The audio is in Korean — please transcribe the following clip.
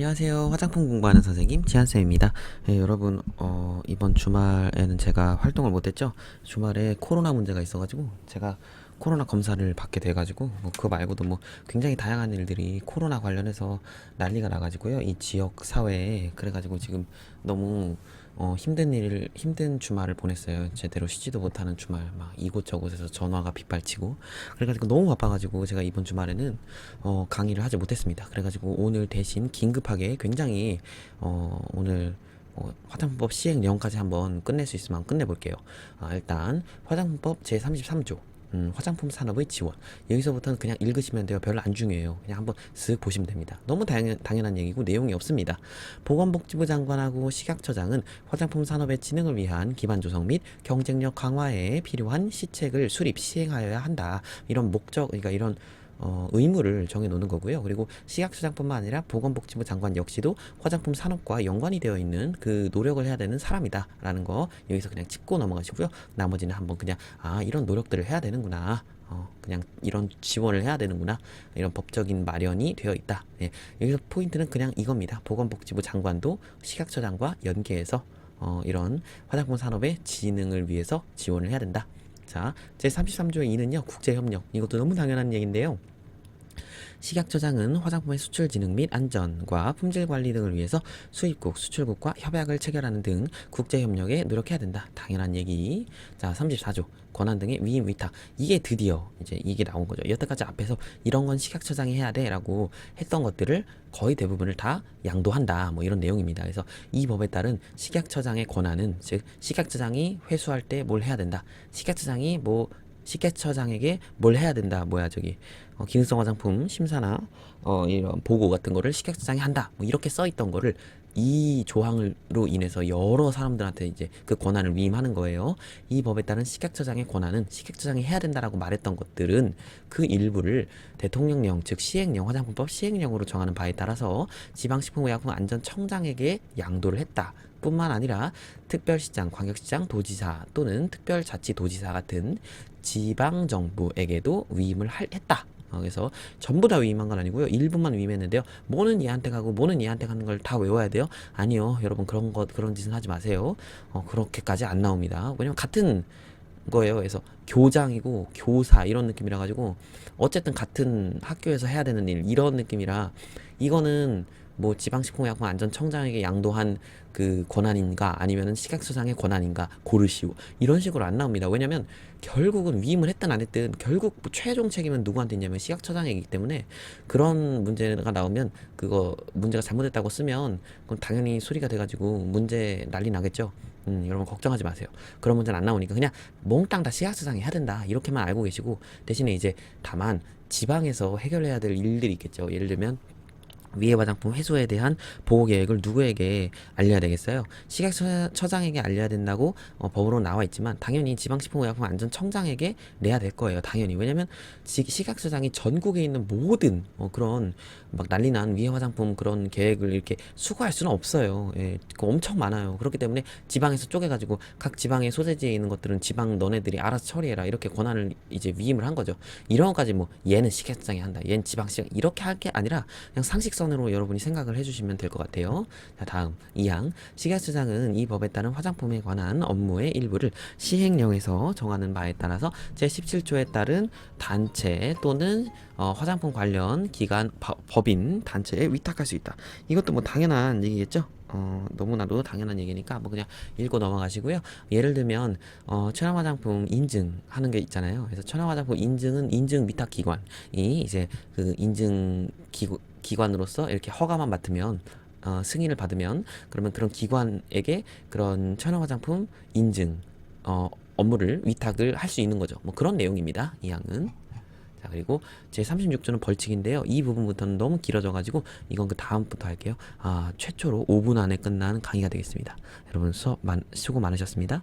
안녕하세요. 화장품 공부하는 선생님 지한쌤입니다. 네, 여러분, 어, 이번 주말에는 제가 활동을 못했죠. 주말에 코로나 문제가 있어가지고 제가 코로나 검사를 받게 돼가지고 뭐 그거 말고도 뭐 굉장히 다양한 일들이 코로나 관련해서 난리가 나가지고요. 이 지역 사회에 그래가지고 지금 너무 어, 힘든 일, 힘든 주말을 보냈어요. 제대로 쉬지도 못하는 주말, 막 이곳저곳에서 전화가 빗발치고. 그래가지고 너무 바빠가지고 제가 이번 주말에는 어, 강의를 하지 못했습니다. 그래가지고 오늘 대신 긴급하게 굉장히 어, 오늘 어, 화장품법 시행 내용까지 한번 끝낼 수 있으면 끝내볼게요. 아, 일단 화장품법 제33조. 음, 화장품 산업의 지원. 여기서부터는 그냥 읽으시면 돼요. 별로 안 중요해요. 그냥 한번 쓱 보시면 됩니다. 너무 당연, 당연한 얘기고 내용이 없습니다. 보건복지부 장관하고 식약처장은 화장품 산업의 진흥을 위한 기반 조성 및 경쟁력 강화에 필요한 시책을 수립 시행하여야 한다. 이런 목적, 그러니까 이런 어, 의무를 정해놓는 거고요. 그리고 식약처장뿐만 아니라 보건복지부 장관 역시도 화장품 산업과 연관이 되어 있는 그 노력을 해야 되는 사람이다라는 거 여기서 그냥 짚고 넘어가시고요. 나머지는 한번 그냥 아 이런 노력들을 해야 되는구나. 어, 그냥 이런 지원을 해야 되는구나. 이런 법적인 마련이 되어 있다. 예, 여기서 포인트는 그냥 이겁니다. 보건복지부 장관도 식약처장과 연계해서 어, 이런 화장품 산업의 진흥을 위해서 지원을 해야 된다. 자, 제33조의 2는요, 국제협력. 이것도 너무 당연한 얘기인데요. 식약처장은 화장품의 수출 진흥 및 안전과 품질 관리 등을 위해서 수입국, 수출국과 협약을 체결하는 등 국제 협력에 노력해야 된다. 당연한 얘기. 자, 34조. 권한 등의 위임 위탁. 이게 드디어 이제 이게 나온 거죠. 여태까지 앞에서 이런 건 식약처장이 해야 돼라고 했던 것들을 거의 대부분을 다 양도한다. 뭐 이런 내용입니다. 그래서 이 법에 따른 식약처장의 권한은 즉 식약처장이 회수할 때 뭘 해야 된다. 식약처장이 뭐 식약처장에게 뭘 해야 된다. 뭐야 저기 어, 기능성 화장품 심사나 어, 이런 보고 같은 거를 식약처장이 한다. 뭐 이렇게 써 있던 거를 이 조항으로 인해서 여러 사람들한테 이제 그 권한을 위임하는 거예요. 이 법에 따른 식약처장의 권한은 식약처장이 해야 된다라고 말했던 것들은 그 일부를 대통령령 즉 시행령 화장품법 시행령으로 정하는 바에 따라서 지방식품의약품안전청장에게 양도를 했다. 뿐만 아니라 특별시장, 광역시장, 도지사 또는 특별자치도지사 같은 지방정부에게도 위임을 할, 했다. 어, 그래서 전부 다 위임한 건 아니고요. 일부만 위임했는데요. 뭐는 얘한테 가고 뭐는 얘한테 가는 걸 다 외워야 돼요? 아니요. 여러분 그런 것 그런 짓은 하지 마세요. 어, 그렇게까지 안 나옵니다. 왜냐면 같은 거예요. 그래서 교장이고 교사 이런 느낌이라 가지고 어쨌든 같은 학교에서 해야 되는 일 이런 느낌이라 이거는 뭐 지방식품의약품 안전청장에게 양도한 그 권한인가 아니면은 식약처장의 권한인가 고르시오 이런 식으로 안 나옵니다. 왜냐면 결국은 위임을 했든 안 했든 결국 뭐 최종 책임은 누구한테 있냐면 식약처장이기 때문에 그런 문제가 나오면 그거 문제가 잘못됐다고 쓰면 그건 당연히 소리가 돼가지고 문제 난리 나겠죠. 음, 여러분 걱정하지 마세요. 그런 문제는 안 나오니까 그냥 몽땅 다 식약처장이 해야 된다 이렇게만 알고 계시고 대신에 이제 다만 지방에서 해결해야 될 일들이 있겠죠. 예를 들면 위해 화장품 회수에 대한 보호 계획을 누구에게 알려야 되겠어요? 식약처장에게 알려야 된다고 어, 법으로 나와 있지만 당연히 지방식품의약품안전청장에게 내야 될 거예요. 당연히 왜냐면 지- 식약처장이 전국에 있는 모든 어, 그런 막 난리난 위해 화장품 그런 계획을 이렇게 수거할 수는 없어요. 예, 그거 엄청 많아요. 그렇기 때문에 지방에서 쪼개가지고 각 지방의 소재지에 있는 것들은 지방 너네들이 알아서 처리해라 이렇게 권한을 이제 위임을 한 거죠. 이런 것까지 뭐 얘는 식약처장이 한다, 얘는 지방시장 이렇게 할 게 아니라 그냥 상식 선으로 여러분이 생각을 해주시면 될 것 같아요. 자 다음 2항 식약처장은 이 법에 따른 화장품에 관한 업무의 일부를 시행령에서 정하는 바에 따라서 제17조에 따른 단체 또는 어, 화장품 관련 기관 바- 법인 단체에 위탁할 수 있다. 이것도 뭐 당연한 얘기겠죠. 어, 너무나도 당연한 얘기니까 뭐 그냥 읽고 넘어가시고요. 예를 들면 어, 천연 화장품 인증하는 게 있잖아요. 그래서 천연 화장품 인증은 인증 위탁 기관이 이제 그 인증 기구, 기관으로서 이렇게 허가만 맡으면 어, 승인을 받으면 그러면 그런 기관에게 그런 천연 화장품 인증 어, 업무를 위탁을 할 수 있는 거죠. 뭐 그런 내용입니다. 이 항은. 자 그리고 제 36조는 벌칙인데요. 이 부분부터는 너무 길어져가지고 이건 그 다음부터 할게요. 아 최초로 5분 안에 끝나는 강의가 되겠습니다. 여러분 수고 많으셨습니다.